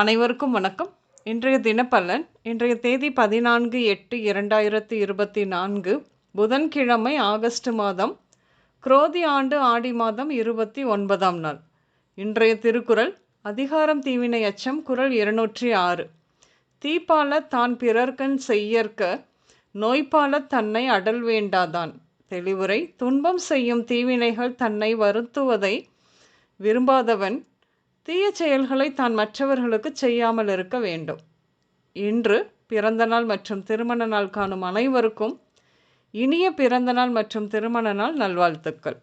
அனைவருக்கும் வணக்கம். இன்றைய தினப்பலன் இன்றைய தேதி பதினான்கு எட்டு இரண்டாயிரத்தி இருபத்தி நான்கு புதன்கிழமை ஆகஸ்ட் மாதம் குரோதி ஆண்டு ஆடி மாதம் இருபத்தி ஒன்பதாம் நாள். இன்றைய திருக்குறள் அதிகாரம் தீவினை அச்சம் குரல் இருநூற்றி ஆறு. தீப்பால தான் பிறர்கண் செய்யற்க நோய்பால தன்னை அடல் வேண்டாதான். தெளிவுரை துன்பம் செய்யும் தீவினைகள் தன்னை வருத்துவதை விரும்பாதவன் தீய செயல்களை தான் மற்றவர்களுக்கு செய்யாமல் இருக்க வேண்டும். இன்று பிறந்தநாள் மற்றும் திருமண நாள் காணும் அனைவருக்கும் இனிய பிறந்தநாள் மற்றும் திருமண நாள் நல்வாழ்த்துக்கள்.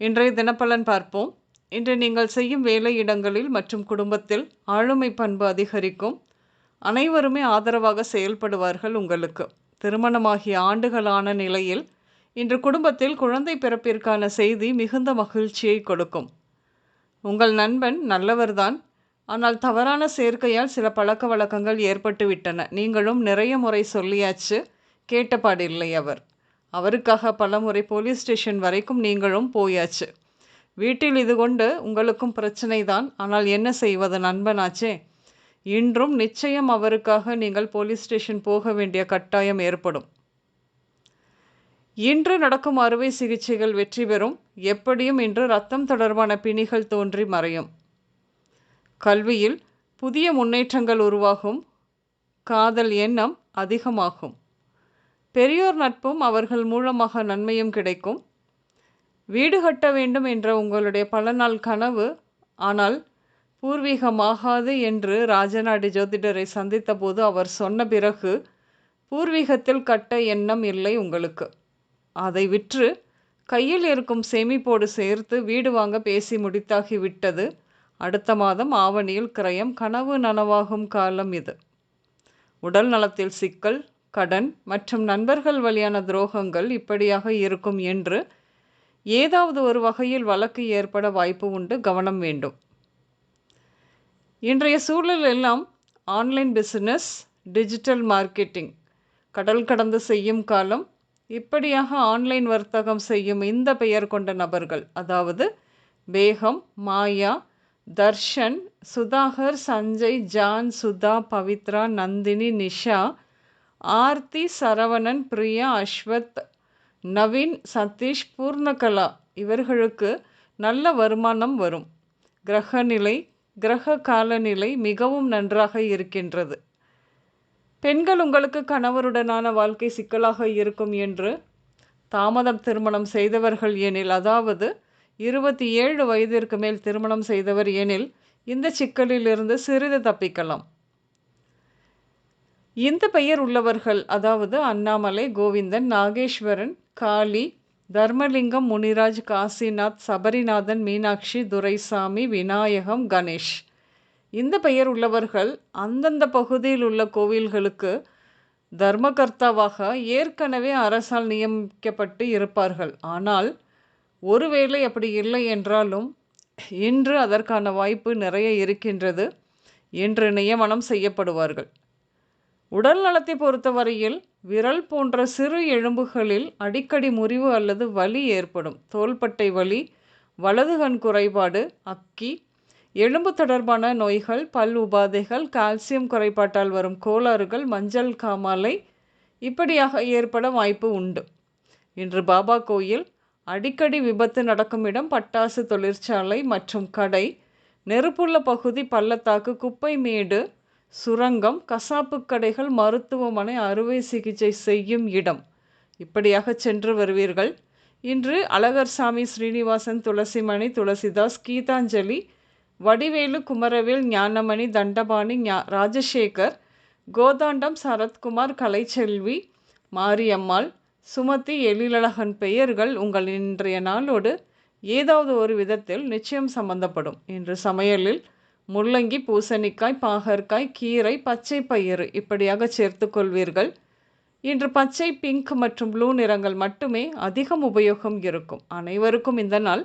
இன்றைய தினப்பலன் பார்ப்போம். இன்று நீங்கள் செய்யும் வேலை இடங்களில் மற்றும் குடும்பத்தில் ஆளுமை பண்பு அதிகரிக்கும். அனைவருமே ஆதரவாக செயல்படுவார்கள் உங்களுக்கு. திருமணமாகிய ஆண்டுகளான நிலையில் இன்று குடும்பத்தில் குழந்தை பிறப்பிற்கான செய்தி மிகுந்த மகிழ்ச்சியை கொடுக்கும். உங்கள் நண்பன் நல்லவர்தான். ஆனால் தவறான சேர்க்கையால் சில பழக்க வழக்கங்கள் ஏற்பட்டு விட்டன நீங்களும் நிறைய முறை சொல்லியாச்சு. கேட்டபாடில்லை அவர். அவருக்காக பல முறை போலீஸ் ஸ்டேஷன் வரைக்கும் நீங்களும் போயாச்சு. வீட்டில் இது கொண்டு உங்களுக்கும் பிரச்சனை தான் ஆனால் என்ன செய்வது நண்பனாச்சே? இன்றும் நிச்சயம் அவருக்காக நீங்கள் போலீஸ் ஸ்டேஷன் போக வேண்டிய கட்டாயம் ஏற்படும். இன்று நடக்கும் அறுவை சிகிச்சைகள் வெற்றி பெறும். எப்படியும் இன்று ரத்தம் தொடர்பான பிணிகள் தோன்றி மறையும். கல்வியில் புதிய முன்னேற்றங்கள் உருவாகும். காதல் எண்ணம் அதிகமாகும். பெரியோர் நட்பும் அவர்கள் மூலமாக நன்மையும் கிடைக்கும். வீடு கட்ட வேண்டும் என்ற உங்களுடைய பல நாள் கனவு. ஆனால் பூர்வீகமாகாது என்று ராஜநாடி ஜோதிடரை சந்தித்தபோது அவர் சொன்ன பிறகு பூர்வீகத்தில் கட்ட எண்ணம் இல்லை உங்களுக்கு. அதை விற்று கையில் இருக்கும் சேமிப்போடு சேர்த்து வீடு வாங்க பேசி முடித்தாகி விட்டது. அடுத்த மாதம் ஆவணியில் கிரயம் கனவு நனவாகும் காலம் இது. உடல் நலத்தில் சிக்கல் கடன் மற்றும் நண்பர்கள் வழியான துரோகங்கள் இப்படியாக இருக்கும் என்று ஏதாவது ஒரு வகையில் வழக்கு ஏற்பட வாய்ப்பு உண்டு. கவனம் வேண்டும். இன்றைய சூழல் எல்லாம் ஆன்லைன் பிஸ்னஸ் டிஜிட்டல் மார்க்கெட்டிங். கடல் கடந்து செய்யும் காலம் இப்படியாக ஆன்லைன் வர்த்தகம் செய்யும் இந்த பெயர் கொண்ட நபர்கள் அதாவது பேகம் மாயா தர்ஷன் சுதாகர் சஞ்சய் ஜான் சுதா பவித்ரா நந்தினி நிஷா ஆர்த்தி சரவணன் பிரியா அஸ்வத் நவீன் சதீஷ் பூர்ணகலா இவர்களுக்கு நல்ல வருமானம் வரும். கிரகநிலை கிரக காலநிலை மிகவும் நன்றாக இருக்கின்றது. பெண்கள் உங்களுக்கு கணவருடனான வாழ்க்கை சிக்கலாக இருக்கும் என்று தாமதம் திருமணம் செய்தவர்கள் எனில் அதாவது இருபத்தி ஏழு வயதிற்கு மேல் திருமணம் செய்தவர் எனில் இந்த சிக்கலிலிருந்து சிறிது தப்பிக்கலாம். இந்த பெயர் உள்ளவர்கள் அதாவது அண்ணாமலை கோவிந்தன் நாகேஸ்வரன் காளி தர்மலிங்கம் முனிராஜ் காசிநாத் சபரிநாதன் மீனாட்சி துரைசாமி விநாயகம் கணேஷ். இந்த பெயர் உள்ளவர்கள் அந்தந்த பகுதியில் உள்ள கோவில்களுக்கு தர்மகர்த்தாவாக ஏற்கனவே அரசால் நியமிக்கப்பட்டு இருப்பார்கள். ஆனால் ஒருவேளை அப்படி இல்லை என்றாலும் இன்று அதற்கான வாய்ப்பு நிறைய இருக்கின்றது என்று நியமனம் செய்யப்படுவார்கள். உடல் நலத்தை பொறுத்தவரையில் விரல் போன்ற சிறு எலும்புகளில் அடிக்கடி முறிவு அல்லது வலி ஏற்படும். தோள்பட்டை வலி வலது கண் குறைபாடு அக்கி எலும்பு தொடர்பான நோய்கள் பல் உபாதைகள் கால்சியம் குறைபாட்டால் வரும் கோளாறுகள் மஞ்சள் காமாலை இப்படியாக ஏற்பட வாய்ப்பு உண்டு. இன்று பாபா கோயில் அடிக்கடி விபத்து நடக்கும் இடம் பட்டாசு தொழிற்சாலை மற்றும் கடை நெருப்புள்ள பகுதி பள்ளத்தாக்கு குப்பை மேடு சுரங்கம் கசாப்பு கடைகள் மருத்துவமனை அறுவை சிகிச்சை செய்யும் இடம். இப்படியாக சென்று வருவீர்கள். இன்று அழகர் சாமி ஸ்ரீனிவாசன் துளசிமணி துளசிதாஸ் கீதாஞ்சலி வடிவேலு குமரவேல் ஞானமணி தண்டபாணி ஞா ராஜசேகர் கோதாண்டம் சரத்குமார் கலைச்செல்வி மாரியம்மாள் சுமதி எழிலழகன் பெயர்கள் உங்கள் இன்றைய நாளோடு ஏதாவது ஒரு விதத்தில் நிச்சயம் சம்பந்தப்படும். இன்று சமையலில் முள்ளங்கி பூசணிக்காய் பாகற்காய் கீரை பச்சை பயிறு இப்படியாக சேர்த்து கொள்வீர்கள். இன்று பச்சை பிங்க் மற்றும் ப்ளூ நிறங்கள் மட்டுமே அதிகம் உபயோகம் இருக்கும். அனைவருக்கும் இந்த நாள்